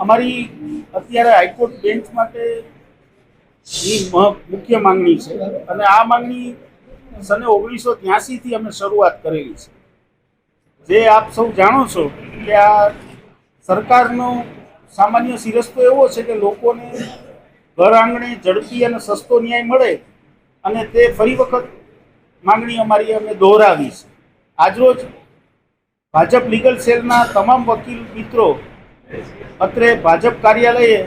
અમારી અત્યારે high court bench માટે મુખ્ય માંગણી છે. અને આ માંગણી સને ઓગણીસો ત્યાસીથી અમે શરૂઆત કરેલી છે. જે આપ સૌ જાણો છો કે આ સરકારનો સામાન્ય સિરસ્તો એવો છે કે લોકોને ઘર આંગણે ઝડપી અને સસ્તો ન્યાય મળે અને તે ફરી વખત માંગણી અમારી અમે દોહરાવી છે. આજરોજ ભાજપ લીગલ સેલના તમામ વકીલ મિત્રો અત્રે ભાજપ કાર્યાલયે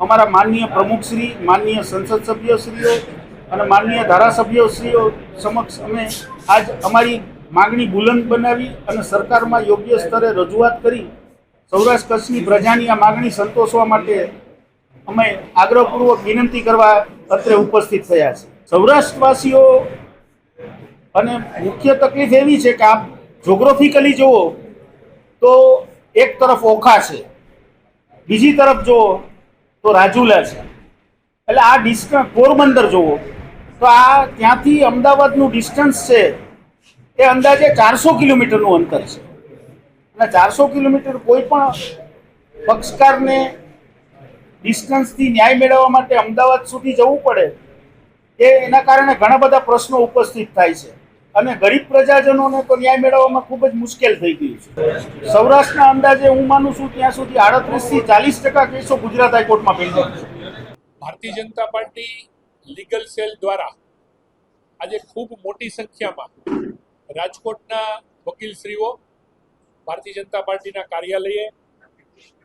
અમારા માનનીય પ્રમુખશ્રી, માનનીય સંસદ સભ્યશ્રીઓ અને માનનીય ધારાસભ્યશ્રીઓ સમક્ષ અમે આજ અમારી માગણી બુલંદ બનાવી અને સરકારમાં યોગ્ય સ્તરે રજૂઆત કરી સૌરાષ્ટ્ર કચ્છની પ્રજાની આ માગણી સંતોષવા માટે અમે આગ્રહપૂર્વક વિનંતી કરવા અત્રે ઉપસ્થિત થયા છે. સૌરાષ્ટ્રવાસીઓ અને મુખ્ય તકલીફ એવી છે કે આપ જોગ્રાફિકલી જુઓ તો એક તરફ ઓખા છે. બીજી તરફ જુઓ તો રાજુલા છે. એટલે આ ડિસ્ટન્સ પોરબંદર જુઓ તો આ ત્યાંથી અમદાવાદનું ડિસ્ટન્સ છે, એ અંદાજે ચારસો કિલોમીટરનું અંતર છે. અને ચારસો કિલોમીટર કોઈ પણ પક્ષકારને ડિસ્ટન્સથી ન્યાય મેળવવા માટે અમદાવાદ સુધી જવું પડે, એ એના કારણે ઘણા બધા પ્રશ્નો ઉપસ્થિત થાય છે. અને ગરીબ પ્રજાજનોને તો ન્યાય મેળવવામાં ખૂબ જ મુશ્કેલ થઈ ગયું છે. સૌરાષ્ટ્રના અંદાજે હું માનું છું ત્યાં સુધી આડત્રીસથી ચાલીસ ટકા કેસો ગુજરાત હાઈકોર્ટમાં પેન્ડિંગ છે. Bharatiya Janata party legal cell દ્વારા આજે ખૂબ મોટી સંખ્યામાં રાજકોટના વકીલશ્રીઓ ભારતીય જનતા પાર્ટીના કાર્યાલયે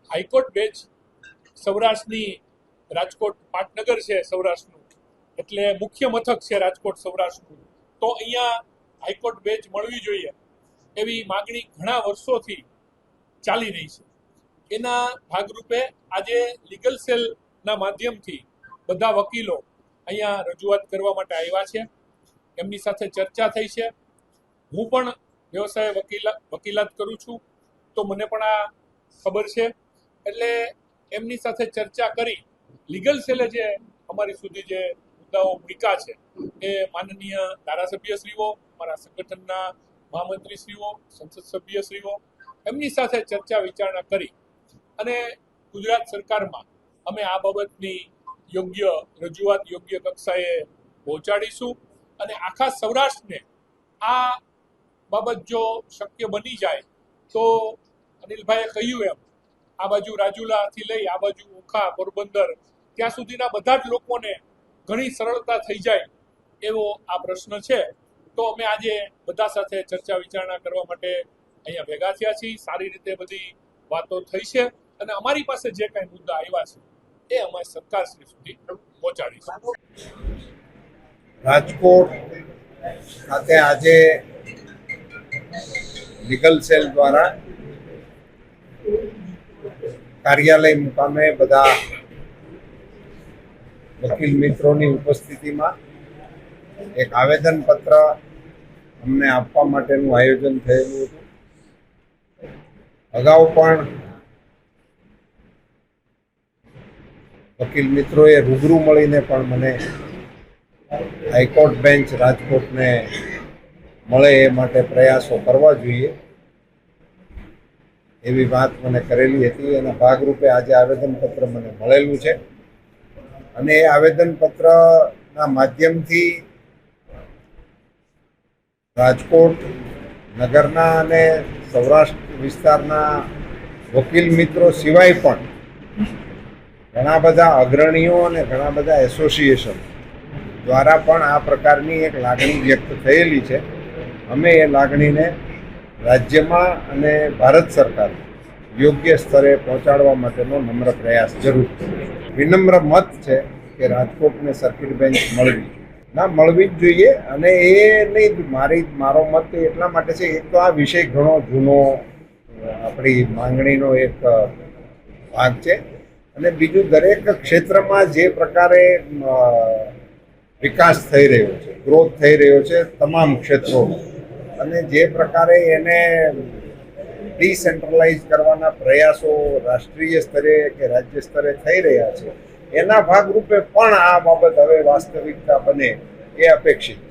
હાઈકોર્ટ બેચ સૌરાષ્ટ્રની રાજકોટ પાટનગર છે સૌરાષ્ટ્રનું, એટલે મુખ્ય મથક છે રાજકોટ સૌરાષ્ટ્રનું. તો અહીંયા હાઈકોર્ટ બેન્ચ મળવી જોઈએ એવી માગણી ઘણા વર્ષોથી ચાલી રહી છે. એના ભાગરૂપે આજે લીગલ સેલના માધ્યમથી બધા વકીલો અહીંયા રજૂઆત કરવા માટે આવ્યા છે. એમની સાથે ચર્ચા થઈ છે. હું પણ વ્યવસાય વકીલા, વકીલાત કરું છું તો મને પણ આ ખબર છે. એટલે એમની સાથે ચર્ચા કરી લીગલ સેલે જે અમારી સુધી જે મુદ્દાઓ મૂક્યા છે એ માનનીય ધારાસભ્યશ્રીઓ મારા સંગઠનના મહામંત્રીશ્રીઓ, સંસદ સભ્યશ્રીઓ, એમની સાથે ચર્ચા વિચારણા કરી અને ગુજરાત સરકારમાં અમે આ બાબતની યોગ્ય રજૂઆત, યોગ્ય કક્ષાએ પહોંચાડીશું અને આખા સૌરાષ્ટ્રને આ બાબત જો શક્ય બની જાય તો અનિલભાઈએ કહ્યું એમ, આ બાજુ રાજુલાથી લઈ આ બાજુ ઓખા પોરબંદર, ત્યાં સુધીના બધા જ લોકોને ઘણી સરળતા થઈ જાય એવો આ પ્રશ્ન છે. તો અમે આજે બધા સાથે ચર્ચા વિચારણા કરવા માટે અહીંયા ભેગા થયા છીએ. સારી રીતે બધી વાતો થઈ છે. અને અમારી પાસે જે કાંઈ મુદ્દા આવ્યા છે, એ અમે સરકારશ્રી સુધી પહોંચાડીશું. રાજકોટ ખાતે આજે લીગલ સેલ દ્વારા કાર્યાલય મુકામે બધા વકીલ મિત્રોની ઉપસ્થિતિમાં એક આવેદન પત્ર અમને આપવા માટેનું આયોજન થયેલું હતું. અગાઉ પણ વકીલ મિત્રોએ રૂબરૂ મળીને પણ મને હાઈકોર્ટ બેન્ચ રાજકોટને મળે એ માટે પ્રયાસો કરવા જોઈએ એવી વાત મને કરેલી હતી. એના ભાગરૂપે આજે આવેદનપત્ર મને મળેલું છે. અને એ આવેદનપત્રના માધ્યમથી રાજકોટ નગરના અને સૌરાષ્ટ્ર વિસ્તારના વકીલ મિત્રો સિવાય પણ ઘણા બધા અગ્રણીઓ અને ઘણા બધા એસોસિએશન દ્વારા પણ આ પ્રકારની એક લાગણી વ્યક્ત થયેલી છે. અમે એ લાગણીને રાજ્યમાં અને ભારત સરકાર યોગ્ય સ્તરે પહોંચાડવા માટેનો નમ્ર પ્રયાસ જરૂર. વિનમ્ર મત છે કે રાજકોટને સર્કિટ બેન્ચ મળવી. ના, મળવી જ જોઈએ અને એ નહીં મારી, મારો મત એટલા માટે છે, એક તો આ વિષય ઘણો જૂનો આપણી માંગણીનો એક ભાગ છે. અને બીજું દરેક ક્ષેત્રમાં જે પ્રકારે વિકાસ થઈ રહ્યો છે ગ્રોથ થઈ રહ્યો છે, તમામ ક્ષેત્રોમાં. અને જે પ્રકારે એને ડિસેન્ટ્રલાઇઝ કરવાના પ્રયાસો રાષ્ટ્રીય સ્તરે કે રાજ્ય સ્તરે થઈ રહ્યા છે. એના ભાગરૂપે પણ આ બાબત હવે વાસ્તવિકતા બને એ અપેક્ષિત છે.